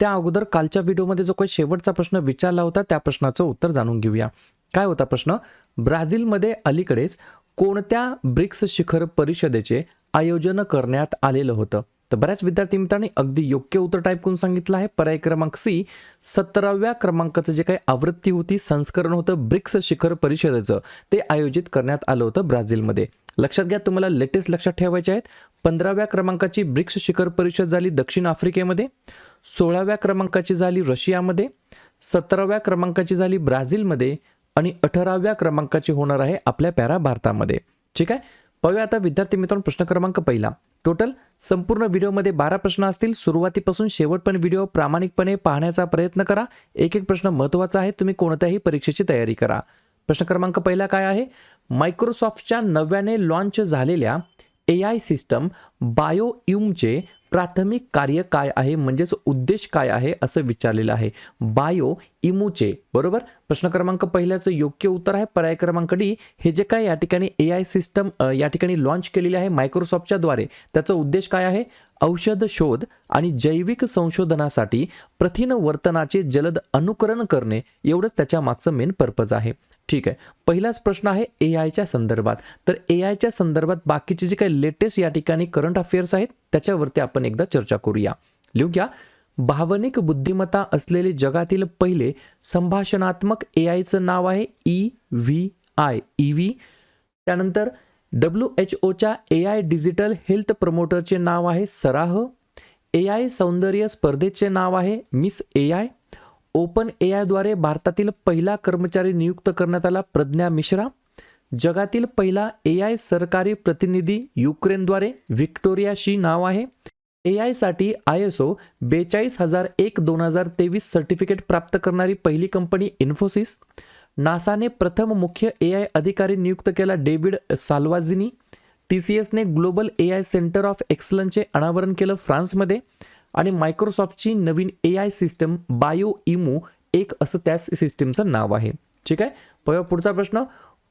त्या अगोदर कालच्या व्हिडिओमध्ये जो काही शेवटचा प्रश्न विचारला होता त्या प्रश्नाचं उत्तर जाणून घेऊया. काय होता प्रश्न? ब्राझीलमध्ये अलीकडेच कोणत्या ब्रिक्स शिखर परिषदेचे आयोजन करण्यात आलेलं होतं? तर बऱ्याच विद्यार्थी मित्रांनी अगदी योग्य उत्तर टाईप करून सांगितलं आहे. पर्याय क्रमांक सी सतराव्या क्रमांकाचं जे काही आवृत्ती होती संस्करण होतं ब्रिक्स शिखर परिषदेचं ते आयोजित करण्यात आलं होतं ब्राझीलमध्ये. लक्षात घ्या तुम्हाला लेटेस्ट लक्षात ठेवायचे आहेत. पंधराव्या क्रमांकाची ब्रिक्स शिखर परिषद झाली दक्षिण आफ्रिकेमध्ये. सोळाव्या क्रमांकाची झाली रशियामध्ये सतराव्या क्रमांकाची झाली ब्राझीलमध्ये आणि अठराव्या क्रमांकाची होणार आहे आपल्या पॅरा भारतामध्ये. ठीक आहे? पाहूया आता विद्यार्थी मित्रांनो प्रश्न क्रमांक पहिला. टोटल संपूर्ण व्हिडिओमध्ये बारा प्रश्न असतील. सुरुवातीपासून शेवट पण व्हिडिओ प्रामाणिकपणे पाहण्याचा प्रयत्न करा. एक एक प्रश्न महत्त्वाचा आहे. तुम्ही कोणत्याही परीक्षेची तयारी करा. प्रश्न क्रमांक पहिला काय आहे? मायक्रोसॉफ्टच्या नव्याने लॉन्च झालेल्या ए आय सिस्टम बायो बायोयुमचे प्राथमिक कार्य काय आहे? म्हणजेच उद्देश काय आहे? असं विचारलेलं आहे. बायो इमूचे बरोबर? प्रश्न क्रमांक पहिल्याचं योग्य उत्तर आहे. पर्याय क्रमांक डी हे जे काय या ठिकाणी ए आय सिस्टम या ठिकाणी लॉन्च केलेली आहे मायक्रोसॉफ्टच्या द्वारे त्याचा उद्देश काय आहे? औषध शोध आणि जैविक संशोधनासाठी प्रथिन वर्तनाचे जलद अनुकरण करणे एवढंच त्याच्या मागचं मेन पर्पज आहे. ठीक आहे. पहिलाच प्रश्न आहे ए आयच्या संदर्भात. तर ए आयच्या संदर्भात बाकीचे जे काही लेटेस्ट या ठिकाणी करंट अफेअर्स आहेत त्याच्यावरती आपण एकदा चर्चा करूया. लिहू घ्या भावनिक बुद्धिमत्ता असलेले जगातील पहिले संभाषणात्मक ए आयचं नाव आहे E V I E V त्यानंतर डब्ल्यू एच ओच्या ए आय डिजिटल हेल्थ प्रमोटरचे नाव आहे सराह. ए आय सौंदर्य स्पर्धेचे नाव आहे Miss A I open A आयद्वारे भारतातील पहिला कर्मचारी नियुक्त करण्यात आला प्रज्ञा मिश्रा. जगातील पहिला ए आय सरकारी प्रतिनिधी युक्रेनद्वारे व्हिक्टोरिया शी नाव आहे. ए आयसाठी आय एस ओ बेचाळीस हजार एक दोन हजार तेवीस सर्टिफिकेट प्राप्त करणारी पहिली कंपनी इन्फोसिस. नासाने प्रथम मुख्य ए आय अधिकारी नियुक्त केला डेव्हिड साल्वाझिनी. टी सी एसने global A I centre of एक्सलन्सचे अनावरण केलं फ्रान्समध्ये आणि मायक्रोसॉफ्टची नवीन A I system bio emu एक असं त्या सिस्टीमचं नाव आहे. ठीक आहे? पुढचा प्रश्न.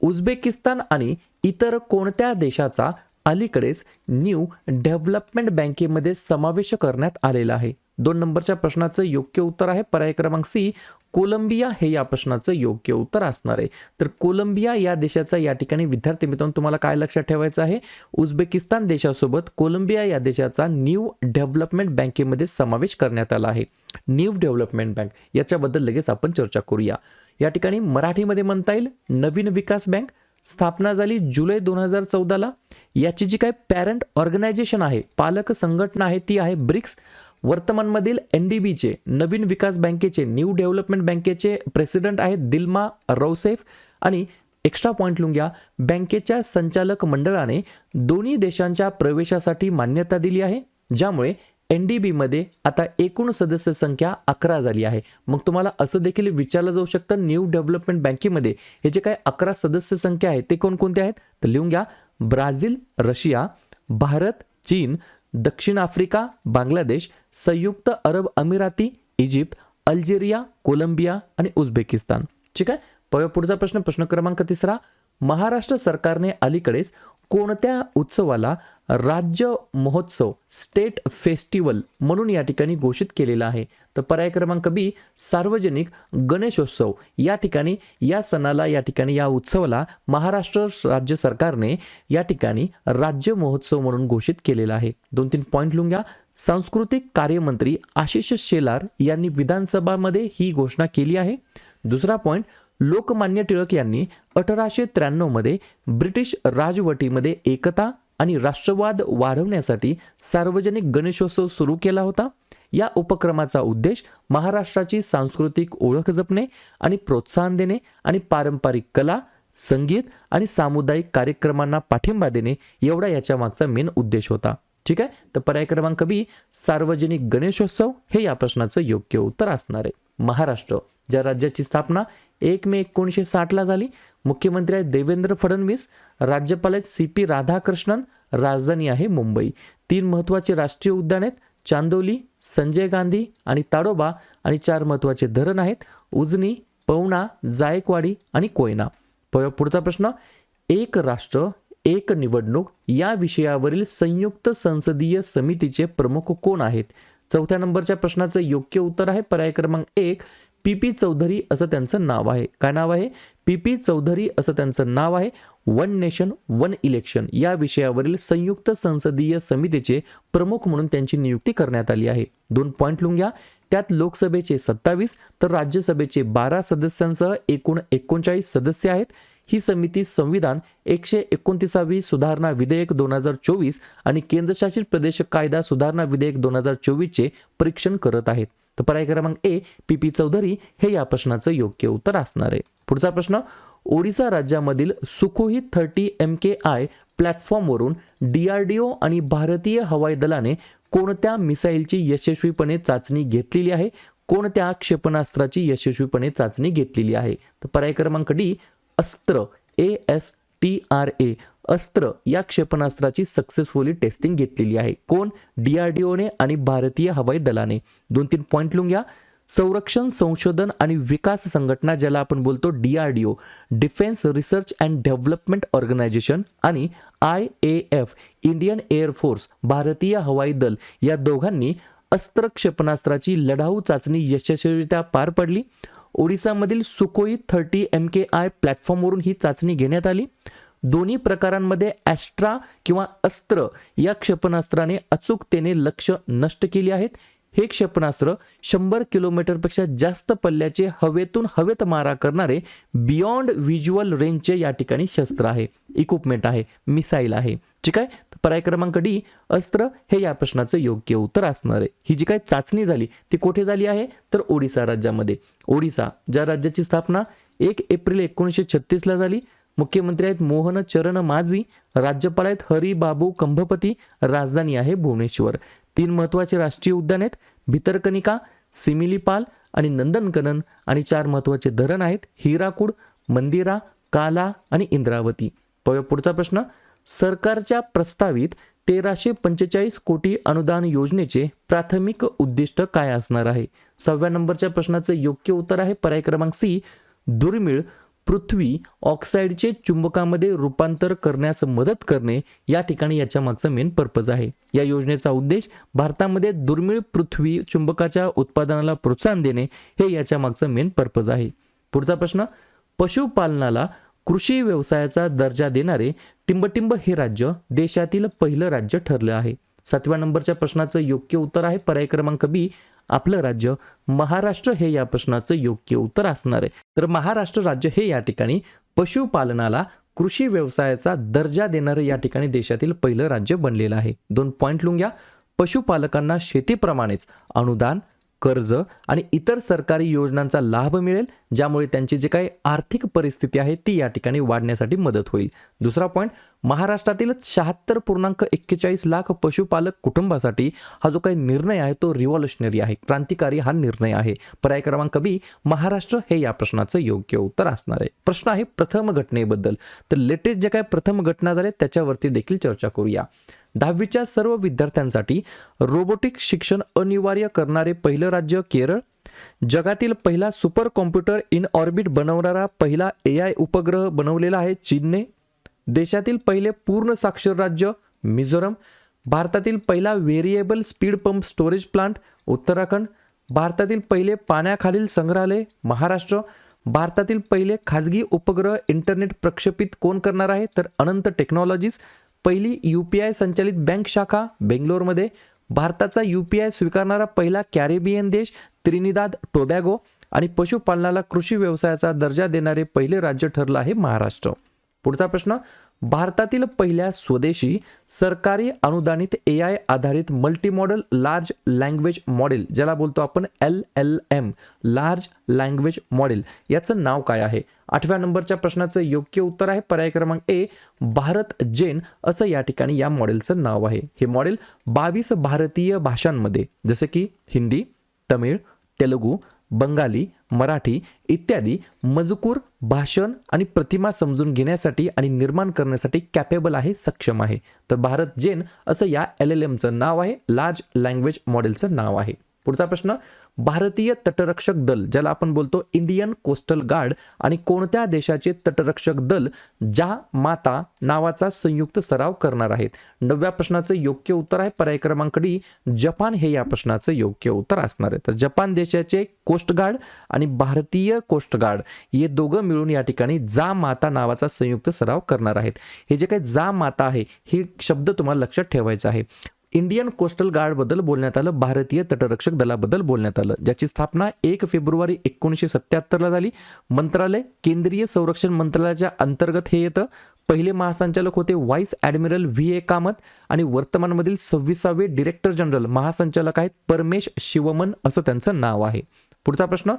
उझबेकिस्तान आणि इतर कोणत्या देशाचा अलीकडेच न्यू डेव्हलपमेंट बँकेमध्ये समावेश करण्यात आलेला आहे? दोन नंबरच्या प्रश्नाचं योग्य उत्तर आहे. पर्याय क्रमांक सी कोलंबिया हे या प्रश्नाचं योग्य उत्तर असणार आहे. तर कोलंबिया या देशाचा या ठिकाणी विद्यार्थी मित्रांनो तुम्हाला काय लक्षात ठेवायचं आहे? उझबेकिस्तान देशासोबत कोलंबिया या देशाचा न्यू डेव्हलपमेंट बँकेमध्ये समावेश करण्यात आला आहे. न्यू डेव्हलपमेंट बँक याच्याबद्दल लगेच आपण चर्चा करूया. या ठिकाणी मराठीमध्ये म्हणता येईल नवीन विकास बँक स्थापना झाली जुलै दोन हजार चौदाला. याची जी काय पॅरंट ऑर्गनायझेशन आहे पालक संघटना आहे ती आहे ब्रिक्स. वर्तमानमधील एन डी बीचे नवीन विकास बँकेचे न्यू डेव्हलपमेंट बँकेचे प्रेसिडेंट आहेत दिल्मा रौसेफ आणि एक्स्ट्रा पॉईंट लिहून घ्या बँकेच्या संचालक मंडळाने दोन्ही देशांच्या प्रवेशासाठी मान्यता दिली आहे ज्यामुळे एन डी बीमध्ये आता एकूण सदस्य संख्या अकरा झाली आहे. मग तुम्हाला असं देखील विचारलं जाऊ शकतं न्यू डेव्हलपमेंट बँकेमध्ये हे जे काय अकरा सदस्य संख्या आहे ते कोणकोणते आहेत? तर लिहून घ्या ब्राझील रशिया भारत चीन दक्षिण आफ्रिका बांगलादेश संयुक्त अरब अमिराती इजिप्त अल्जेरिया कोलंबिया आणि उझबेकिस्तान. ठीक आहे? पाहूया पुढचा प्रश्न प्रश्न क्रमांक तिसरा. महाराष्ट्र सरकारने अलीकडेच कोणत्या उत्सवाला राज्य महोत्सव स्टेट फेस्टिवल म्हणून या ठिकाणी घोषित केलेला आहे? तर पर्याय क्रमांक बी सार्वजनिक गणेशोत्सव. या ठिकाणी या सणाला या ठिकाणी या उत्सवाला महाराष्ट्र राज्य सरकारने या ठिकाणी राज्य महोत्सव म्हणून घोषित केलेला आहे. दोन तीन पॉईंट लिहून घ्या. सांस्कृतिक कार्यमंत्री आशिष शेलार यांनी विधानसभामध्ये ही घोषणा केली आहे. दुसरा पॉईंट लोकमान्य टिळक यांनी अठराशे त्र्याण्णवमध्ये ब्रिटिश राजवटीमध्ये एकता आणि राष्ट्रवाद वाढवण्यासाठी सार्वजनिक गणेशोत्सव सुरू केला होता. या उपक्रमाचा उद्देश महाराष्ट्राची सांस्कृतिक ओळख जपणे आणि प्रोत्साहन देणे आणि पारंपरिक कला संगीत आणि सामुदायिक कार्यक्रमांना पाठिंबा देणे एवढा याच्या मागचा मेन उद्देश होता. ठीक आहे? तर पर्याय क्रमांक बी सार्वजनिक गणेशोत्सव हे या प्रश्नाचं योग्य उत्तर असणार आहे. महाराष्ट्र ज्या राज्याची स्थापना एक मे एकोणीसशे साठला झाली मुख्यमंत्री आहेत देवेंद्र फडणवीस राज्यपाल आहेत सी पी राधाकृष्णन राजधानी आहे मुंबई. तीन महत्त्वाचे राष्ट्रीय उद्यान आहेत चांदोली संजय गांधी आणि ताडोबा आणि चार महत्त्वाचे धरण आहेत उजनी पवना जायकवाडी आणि कोयना. प- पुढचा प्रश्न एक राष्ट्र एक निवडणूक या विषयावरील संयुक्त संसदीय समितीचे प्रमुख कोण आहेत? चौथ्या नंबरच्या प्रश्नाचं योग्य उत्तर आहे पर्याय क्रमांक एक पी पी चौधरी असं त्यांचं नाव आहे. काय नाव आहे? पी पी चौधरी असं त्यांचं नाव आहे. वन नेशन वन इलेक्शन या विषयावरील संयुक्त संसदीय समितीचे प्रमुख म्हणून त्यांची नियुक्ती करण्यात आली आहे. दोन पॉईंट लिहून घ्या. त्यात लोकसभेचे सत्तावीस तर राज्यसभेचे बारा सदस्यांसह एकूण एकोणचाळीस सदस्य आहेत. ही समिती संविधान एकशे एकोणतीसावी सुधारणा विधेयक दोन हजार चोवीस आणि केंद्रशासित प्रदेश कायदा सुधारणा विधेयक दोन हजार चोवीसचे परीक्षण करत आहेत. तर पर्याय क्रमांक ए पी पी चौधरी हे या प्रश्नाचं योग्य उत्तर असणार आहे. पुढचा प्रश्न ओडिसा राज्यामधील Sukhoi thirty M K I प्लॅटफॉर्मवरून D R D O आणि भारतीय हवाई दलाने कोणत्या मिसाईलची यशस्वीपणे चाचणी घेतलेली आहे? कोणत्या क्षेपणास्त्राची यशस्वीपणे चाचणी घेतलेली आहे? तर पर्याय क्रमांक D Astra A S T R A Astra या क्षेपणास्त्राची सक्सेसफुली टेस्टिंग घेतलेली आहे. कोण? डी आर डी ओने आणि भारतीय हवाई दलाने. दोन तीन पॉईंट लिहून घ्या. संरक्षण संशोधन आणि विकास संघटना ज्याला आपण बोलतो D R D O defence research and development organisation आणि I A F Indian air force भारतीय हवाई दल या दोघांनी अस्त्र क्षेपणास्त्राची लढाऊ चाचणी यशस्वीरित्या पार पडली. ओडिसामधील Sukhoi thirty M K I प्लॅटफॉर्मवरून ही चाचणी घेण्यात आली. दोन्ही प्रकारांमध्ये ॲस्ट्रा किंवा अस्त्र या क्षेपणास्त्राने अचूकतेने लक्ष नष्ट केली आहेत. हे क्षेपणास्त्र शंभर किलोमीटरपेक्षा जास्त पल्ल्याचे हवेतून हवेत मारा करणारे बियॉन्ड व्हिज्युअल रेंजचे या ठिकाणी शस्त्र आहे. इक्विपमेंट आहे मिसाईल आहे. ठीक आहे पर्याय क्रमांक डी अस्त्र हे या प्रश्नाचं योग्य उत्तर असणार आहे. ही जी काय चाचणी झाली ती कुठे झाली आहे? तर ओडिसा राज्यामध्ये. ओडिसा ज्या राज्याची स्थापना एक एप्रिल एकोणीसशे छत्तीसला झाली मुख्यमंत्री आहेत मोहन चरण माझी राज्यपाल आहेत हरिबाबू कंभपती राजधानी आहे भुवनेश्वर. तीन महत्त्वाचे राष्ट्रीय उद्यान आहेत भितरकनिका सिमिलीपाल आणि नंदनकनन आणि चार महत्त्वाचे धरण आहेत हिराकूड मंदिरा काला आणि इंद्रावती. प- पुढचा प्रश्न सरकारच्या प्रस्तावित तेराशे पंचेचाळीस कोटी अनुदान योजनेचे प्राथमिक उद्दिष्ट काय असणार आहे? सहाव्या नंबरच्या प्रश्नाचं योग्य उत्तर आहे पर्याय क्रमांक सी दुर्मिळ पृथ्वी ऑक्साईडचे चुंबकामध्ये रूपांतर करण्यास मदत करणे या ठिकाणी याच्या मागचा मेन पर्पज आहे. या योजनेचा उद्देश भारतामध्ये दुर्मिळ पृथ्वी चुंबकाच्या उत्पादनाला प्रोत्साहन देणे हे याच्या मागचा मेन पर्पज आहे. पुढचा प्रश्न पशुपालनाला कृषी व्यवसायाचा दर्जा देणारे टिंबटिंब हे राज्य देशातील पहिलं राज्य ठरलं आहे. सातव्या नंबरच्या प्रश्नाचं योग्य उत्तर आहे. पर्याय क्रमांक बी आपलं राज्य महाराष्ट्र हे या प्रश्नाचं योग्य उत्तर असणार आहे. तर महाराष्ट्र राज्य हे या ठिकाणी पशुपालनाला कृषी व्यवसायाचा दर्जा देणारं या ठिकाणी देशातील पहिलं राज्य बनलेलं आहे. दोन पॉईंट लिहून घ्या पशुपालकांना शेतीप्रमाणेच अनुदान कर्ज आणि इतर सरकारी योजनांचा लाभ मिळेल ज्यामुळे त्यांची जी काही आर्थिक परिस्थिती आहे ती या ठिकाणी वाढण्यासाठी मदत होईल. दुसरा पॉईंट महाराष्ट्रातील शहात्तर पूर्णांक एक्केचाळीस लाख पशुपालक कुटुंबासाठी हा जो काही निर्णय आहे तो रिव्हॉल्युशनरी आहे. क्रांतिकारी हा निर्णय आहे. पर्याय क्रमांक बी महाराष्ट्र हे या प्रश्नाचं योग्य उत्तर असणार आहे. प्रश्न आहे प्रथम घटनेबद्दल. तर लेटेस्ट जे काय प्रथम घटना झाल्या त्याच्यावरती देखील चर्चा करूया. दहावीच्या सर्व विद्यार्थ्यांसाठी रोबोटिक शिक्षण अनिवार्य करणारे पहिलं राज्य केरळ. जगातील पहिला सुपर कॉम्प्युटर इन ऑर्बिट बनवणारा पहिला ए आय उपग्रह बनवलेला आहे चीनने. देशातील पहिले पूर्ण साक्षर राज्य मिझोरम. भारतातील पहिला variable speed pump storage plant Uttarakhand. भारतातील पहिले पाण्याखालील संग्रहालय महाराष्ट्र. भारतातील पहिले खाजगी उपग्रह इंटरनेट प्रक्षेपित कोण करणार आहे? तर अनंत टेक्नॉलॉजीज पहिली यू पी आय संचालित बँक शाखा बेंगलोरमध्ये. भारताचा यू पी आय स्वीकारणारा पहिला कॅरेबियन देश त्रिनिदाद टोबॅगो आणि पशुपालनाला कृषी व्यवसायाचा दर्जा देणारे पहिले राज्य ठरलं आहे महाराष्ट्र. पुढचा प्रश्न भारतातील पहिल्या स्वदेशी सरकारी अनुदानित ए आय आधारित मल्टीमॉडल लार्ज लँग्वेज मॉडेल ज्याला बोलतो आपण L L M large language model याचं नाव काय आहे? आठव्या नंबरच्या प्रश्नाचं योग्य उत्तर आहे. पर्याय क्रमांक ए भारत जेन असं या ठिकाणी या मॉडेलचं नाव आहे. हे मॉडेल बावीस भारतीय भाषांमध्ये जसे की हिंदी तमिळ तेलुगू बंगाली मराठी इत्यादी मजकूर भाषण आणि प्रतिमा समजून घेण्यासाठी आणि निर्माण करण्यासाठी कॅपेबल आहे सक्षम आहे. तर भारत जेन असं या एल एल एमचं नाव आहे. लार्ज लँग्वेज मॉडेलचं नाव आहे. पुढचा प्रश्न भारतीय तटरक्षक दल ज्याला आपण बोलतो इंडियन कोस्टल गार्ड आणि कोणत्या देशाचे तटरक्षक दल ज्या माता नावाचा संयुक्त सराव करणार आहेत? नवव्या प्रश्नाचं योग्य उत्तर आहे. पर्याय क्रमांक डी जपान हे या प्रश्नाचं योग्य उत्तर असणार आहे. तर जपान देशाचे कोस्ट गार्ड आणि भारतीय कोस्ट गार्ड हे दोघं मिळून या ठिकाणी जा माता नावाचा संयुक्त सराव करणार आहेत. हे जे काही जा माता आहे हे शब्द तुम्हाला लक्षात ठेवायचा आहे. इंडियन कोस्टल गार्डबद्दल बोलण्यात आलं भारतीय तटरक्षक दलाबद्दल बोलण्यात आलं ज्याची स्थापना एक फेब्रुवारी एकोणीसशे सत्याहत्तरला झाली. मंत्रालय केंद्रीय संरक्षण मंत्रालयाच्या अंतर्गत हे येतं. पहिले महासंचालक होते vice admiral V. A. Kamath आणि वर्तमानमधील सव्वीसावे डिरेक्टर जनरल महासंचालक आहेत परमेश शिवमन असं त्यांचं नाव आहे. पुढचा प्रश्न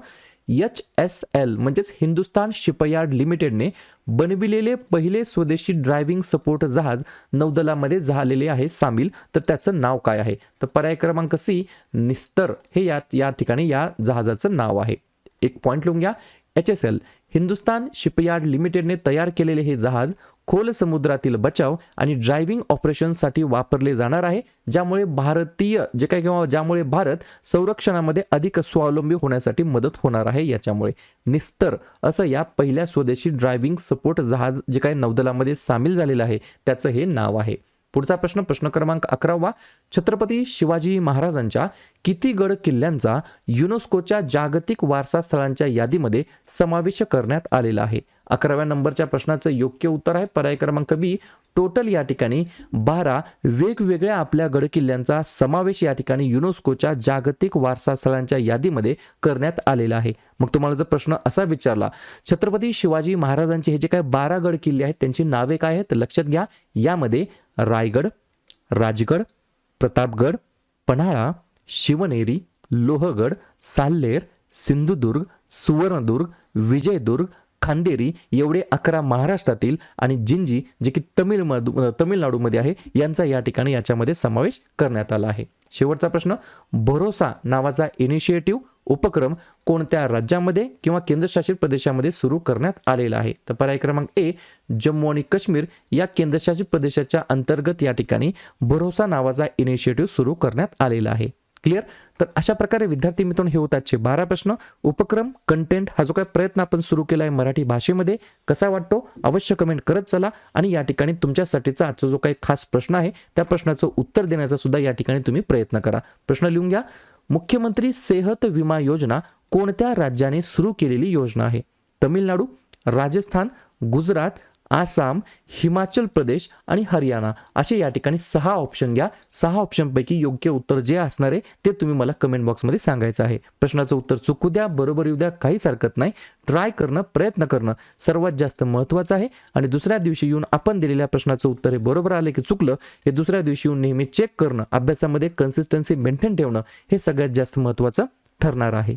एच एस एल म्हणजेच हिंदुस्तान शिपयार्ड लिमिटेडने बनविलेले पहिले स्वदेशी ड्रायव्हिंग सपोर्ट जहाज नौदलामध्ये झालेले आहे सामील. तर त्याचं नाव काय आहे? तर पर्याय क्रमांक सी निस्तर. हे या या ठिकाणी या जहाजाचं नाव आहे. एक पॉईंट लिहून घ्या. H S L Hindustan shipyard लिमिटेडने तयार केलेले हे जहाज खोल समुद्रातील बचाव आणि ड्रायव्हिंग ऑपरेशनसाठी वापरले जाणार आहे ज्यामुळे भारतीय जे काही किंवा ज्यामुळे भारत संरक्षणामध्ये अधिक स्वावलंबी होण्यासाठी मदत होणार आहे याच्यामुळे. निस्तर असं या पहिल्या स्वदेशी ड्रायव्हिंग सपोर्ट जहाज जे काही नौदलामध्ये सामील झालेलं आहे त्याचं हे नाव आहे. पुढचा प्रश्न प्रश्न क्रमांक अकरावा. छत्रपती शिवाजी महाराजांच्या किती गड किल्ल्यांचा युनेस्कोच्या जागतिक वारसा स्थळांच्या यादीमध्ये समावेश करण्यात आलेला आहे. अकराव्या नंबरच्या प्रश्नाचं योग्य उत्तर आहे. पर्याय क्रमांक बी टोटल या ठिकाणी बारा वेगवेगळ्या आपल्या गडकिल्ल्यांचा समावेश या ठिकाणी युनेस्कोच्या जागतिक वारसा स्थळांच्या यादीमध्ये करण्यात आलेला आहे. मग तुम्हाला जर प्रश्न असा विचारला छत्रपती शिवाजी महाराजांचे हे जे काय बारा गड किल्ले आहेत त्यांची नावे काय आहेत? लक्षात घ्या. यामध्ये रायगड राजगड प्रतापगड पन्हाळा शिवनेरी लोहगड साल्लेर सिंधुदुर्ग सुवर्णदुर्ग विजयदुर्ग खांदेरी एवढे अकरा महाराष्ट्रातील आणि जिंजी जे की तमिळमधू तमिळनाडूमध्ये आहे यांचा या ठिकाणी याच्यामध्ये समावेश करण्यात आला आहे. शेवटचा प्रश्न भरोसा नावाचा इनिशिएटिव्ह उपक्रम कोणत्या राज्यामध्ये किंवा केंद्रशासित प्रदेशामध्ये सुरू करण्यात आलेला आहे? तर पर्याय क्रमांक ए जम्मू आणि काश्मीर या केंद्रशासित प्रदेशाच्या अंतर्गत या ठिकाणी भरोसा नावाचा इनिशिएटिव्ह सुरू करण्यात आलेला आहे. क्लिअर? तर अशा प्रकारे विद्यार्थी मित्रांनो हे होतातचे बारा प्रश्न. उपक्रम कंटेंट हा जो काही प्रयत्न आपण सुरू केला आहे मराठी भाषेमध्ये कसा वाटतो? अवश्य कमेंट करत चला आणि या ठिकाणी तुमच्यासाठीचा आजचा जो काही खास प्रश्न आहे त्या प्रश्नाचं उत्तर देण्याचा सुद्धा या ठिकाणी तुम्ही प्रयत्न करा. प्रश्न लिहून घ्या. मुख्यमंत्री सेहत विमा योजना कोणत्या राज्याने सुरू केलेली योजना आहे? तमिळनाडू राजस्थान गुजरात आसाम हिमाचल प्रदेश आणि हरियाणा असे या ठिकाणी सहा ऑप्शन घ्या. सहा ऑप्शनपैकी योग्य उत्तर जे असणार आहे ते तुम्ही मला कमेंट बॉक्समध्ये सांगायचं आहे. प्रश्नाचं उत्तर चुकू द्या बरोबर येऊ द्या काहीच हरकत नाही. ट्राय करणं प्रयत्न करणं सर्वात जास्त महत्त्वाचं आहे. आणि दुसऱ्या दिवशी येऊन आपण दिलेल्या प्रश्नाचं उत्तर हे बरोबर आले की चुकलं हे दुसऱ्या दिवशी येऊन नेहमी चेक करणं अभ्यासामध्ये कन्सिस्टन्सी मेंटेन ठेवणं हे सगळ्यात जास्त महत्त्वाचं ठरणार आहे.